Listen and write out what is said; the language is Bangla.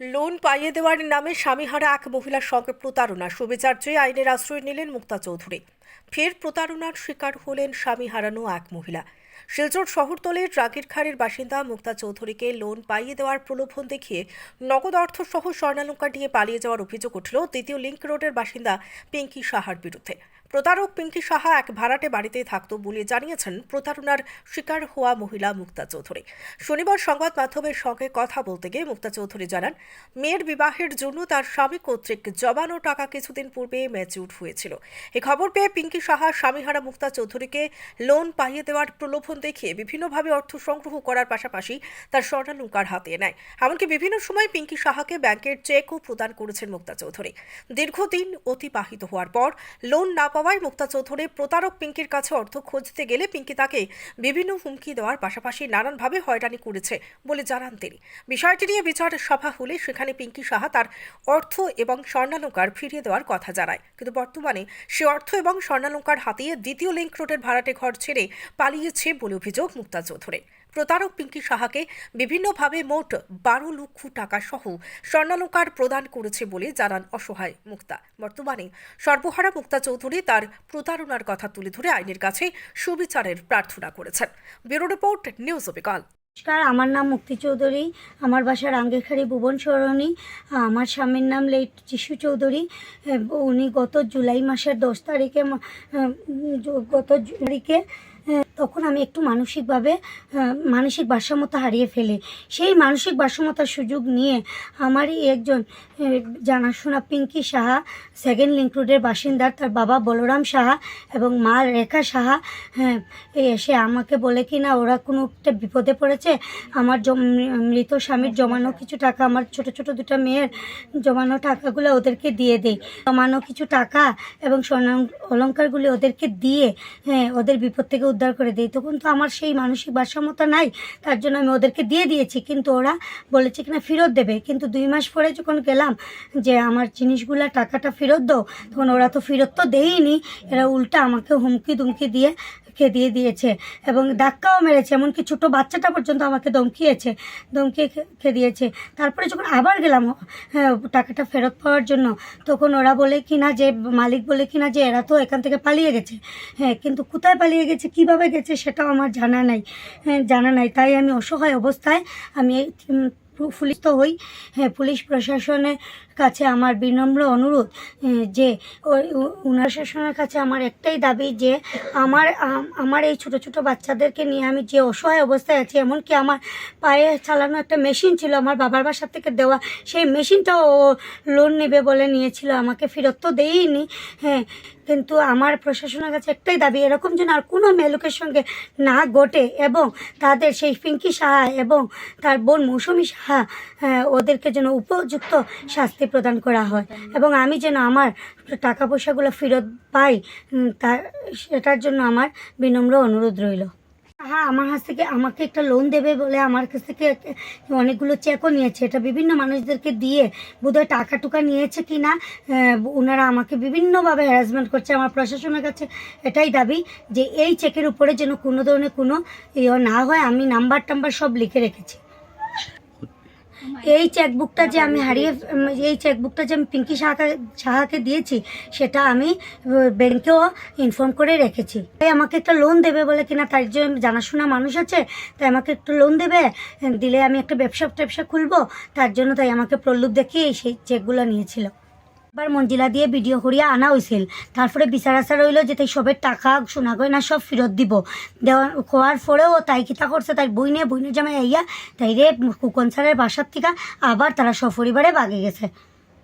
লোন পাইয়ে দেওয়ার নামে স্বামীহারা এক মহিলার সঙ্গে প্রতারণা। সুবিচার আইনের আশ্রয় নিলেন মুক্তা চৌধুরী। ফের প্রতারণার শিকার হলেন স্বামী হারানো এক মহিলা। শিলচর শহরতলির রাগিরখাড়ির বাসিন্দা মুক্তা চৌধুরীকে লোন পাইয়ে দেওয়ার প্রলোভন দেখিয়ে নগদ অর্থ সহ স্বর্ণালঙ্কা দিয়ে পালিয়ে যাওয়ার অভিযোগ উঠল। দ্বিতীয় লিঙ্ক রোডের বাসিন্দা পিঙ্কি সাহার বিরুদ্ধে। প্রতারক পিঙ্কি সাহা এক ভাড়াটে বাড়িতে থাকতো বলে জানিয়েছেন প্রতারণার শিকার হওয়া মহিলা মুক্তা চৌধুরী। শনিবার সংবাদ মাধ্যমের সঙ্গে কথা বলতে গিয়ে মুক্তা চৌধুরী জানান, মেয়ের বিবাহের জন্য তার স্বামী কর্তৃক জমানো টাকা কিছুদিন পূর্বে ম্যাচিউর হয়েছিল। এ খবর পেয়ে পিঙ্কি সাহা, স্বামীহারা মুক্তা চৌধুরীকে লোন পাইয়ে দেওয়ার প্রলোভন দেখিয়ে বিভিন্নভাবে অর্থ সংগ্রহ করার পাশাপাশি তার স্বর্ণালঙ্কার হাতিয়ে নেয়। এমনকি বিভিন্ন সময় পিঙ্কি সাহাকে ব্যাংকের চেকও প্রদান করেছেন মুক্তা চৌধুরী। দীর্ঘদিন অতিবাহিত হওয়ার পর, লোন না পাওয়ায় মুক্তা চৌধুরী প্রতারক পিঙ্কির কাছে অর্থ খুঁজতে গেলে পিঙ্কি তাকে বিভিন্ন হুমকি দেওয়ার পাশাপাশি নানানভাবে হয়রানি করেছে বলে জানান তিনি। বিষয়টি নিয়ে বিচার সভা হলে সেখানে পিঙ্কি সাহা তার অর্থ এবং স্বর্ণালঙ্কার ফিরিয়ে দেওয়ার কথা জানায়। কিন্তু বর্তমানে সে অর্থ এবং স্বর্ণালঙ্কার হাতিয়ে দ্বিতীয় লিঙ্ক রোডের ভাড়াটে ঘর ছেড়ে পালিয়েছে বলে অভিযোগ মুক্তা চৌধুরী প্রতারক পিঙ্কি সাহাকে বিভিন্নভাবে মোট বারো লক্ষ টাকা সহ স্বর্ণালঙ্কার প্রদান করেছে বলে জানান অসহায় মুক্তা। বর্তমানে সর্বহারা মুক্তা চৌধুরী তার প্রতারণার কথা তুলে ধরে আইনের কাছে সুবিচারের প্রার্থনা করেছেন। ব্যুরো রিপোর্ট, নিউজ অবিকাল। নমস্কার, আমার নাম মুক্তি চৌধুরী। আমার বাসা রাঙ্গেখাড়ি ভুবন সরণী। আমার স্বামীর নাম লেট যিশু চৌধুরী। উনি গত জুলাই মাসের দশ তারিখে গত তারিখে তখন আমি একটু মানসিকভাবে মানসিক ভারসাম্যতা হারিয়ে ফেলি। সেই মানসিক ভারসাম্যতার সুযোগ নিয়ে আমারই একজন জানাশোনা পিঙ্কি সাহা সেকেন্ড লিঙ্ক রোডের বাসিন্দার তার বাবা বলরাম সাহা এবং মা রেখা সাহা হ্যাঁ এসে আমাকে বলে কি না, ওরা কোনো একটা বিপদে পড়েছে, আমার মৃত স্বামীর জমানো কিছু টাকা, আমার ছোট ছোট দুটো মেয়ের জমানো টাকাগুলো ওদেরকে দিয়ে দেই। জমানো কিছু টাকা এবং স্বর্ণ অলঙ্কারগুলি ওদেরকে দিয়ে হ্যাঁ ওদের বিপদ থেকে উদ্ধার করে দিই। তখন তো আমার সেই মানসিক ভারসাম্যতা নাই, তার জন্য আমি ওদেরকে দিয়ে দিয়েছি। কিন্তু ওরা বলেছে কিনা ফেরত দেবে। কিন্তু দুই মাস পরে যখন গেলাম যে আমার জিনিসগুলো টাকাটা ফেরত দাও, তখন ওরা তো ফেরত তো দেয়নি। এরা উল্টা আমাকে হুমকি দুমকি দিয়ে কে দিয়ে দিয়েছে এবং ধাক্কাও মেরেছে এমনকি ছোটো বাচ্চাটা পর্যন্ত আমাকে ধমকিয়েছে ধমকিয়ে খে- খেয়ে দিয়েছে। তারপরে যখন আবার গেলাম হ্যাঁ, টাকাটা ফেরত পাওয়ার জন্য তখন ওরা বলে কি না যে মালিক বলে কি না যে এরা তো এখান থেকে পালিয়ে গেছে। হ্যাঁ কিন্তু কোথায় পালিয়ে গেছে কীভাবে গেছে সেটাও আমার জানা নাই। হ্যাঁ, জানা নাই। তাই আমি অসহায় অবস্থায় আমি এই, উম, পু- পুলিশ তো হই হ্যাঁ পুলিশ প্রশাসনের কাছে আমার বিনম্র অনুরোধ যে উনার শাসনের কাছে আমার একটাই দাবি যে আমার আমার এই ছোট ছোট বাচ্চাদেরকে নিয়ে আমি যে অসহায় অবস্থায় আছি এমনকি আমার পায়ে চালানো একটা মেশিন ছিল আমার বাবার বাসার থেকে দেওয়া সেই মেশিনটাও ও লোন নেবে বলে নিয়েছিল আমাকে ফেরত তো দেয়নি হ্যাঁ কিন্তু আমার প্রশাসনের কাছে একটাই দাবি এরকম যেন আর কোনো মেয়ে লোকের সঙ্গে না ঘটে এবং তাদের সেই পিঙ্কি সাহা এবং তার বোন মৌসুমি সাহা হ্যাঁ, ওদেরকে যেন উপযুক্ত শাস্তি প্রদান করা হয়। এবং আমি যেন আমার টাকা পয়সাগুলো ফেরত পাই তার সেটার জন্য আমার বিনম্র অনুরোধ রইল। হ্যাঁ আমার কাছ থেকে আমাকে একটা লোন দেবে বলে আমার কাছ থেকে অনেকগুলো চেকও নিয়েছে। এটা বিভিন্ন মানুষদেরকে দিয়ে বোধহয় টাকা টুকা নিয়েছে কি না ওনারা আমাকে বিভিন্নভাবে হ্যারাসমেন্ট করছে। আমার প্রশাসনের কাছে এটাই দাবি যে এই চেকের উপরে যেন কোনো ধরনের কোনো ইয়ে না হয়। আমি নাম্বার টাম্বার সব লিখে রেখেছি। এই চেকবুকটা যে আমি হারিয়ে এই চেকবুকটা যে আমি পিঙ্কি সাহাকে সাহাকে দিয়েছি, সেটা আমি ব্যাংকেও ইনফর্ম করে রেখেছি। তাই আমাকে একটা লোন দেবে বলে কিনা, তার যে জানাশোনা মানুষ আছে, তাই আমাকে একটু লোন দেবে, দিলে আমি একটা ব্যবসা ট্যাবসা খুলবো, তার জন্য তাই আমাকে প্রলোভ দেখিয়ে সেই চেকগুলো নিয়েছিল। এবার মঞ্জিলা দিয়ে ভিডিও করিয়া আনা হয়েছিল তারপরে বিচার আচার রইল যে তাই সবের টাকা, সোনা গয়না সব ফেরত দিব। দেওয়া, খোয়ার পরেও তাই কিতা করছে, তাই বইনে বইনে জামাই আইয়া তাই রে কুকন স্যারের বাসার থেকে আবার তারা সপরিবারে বাগে গেছে।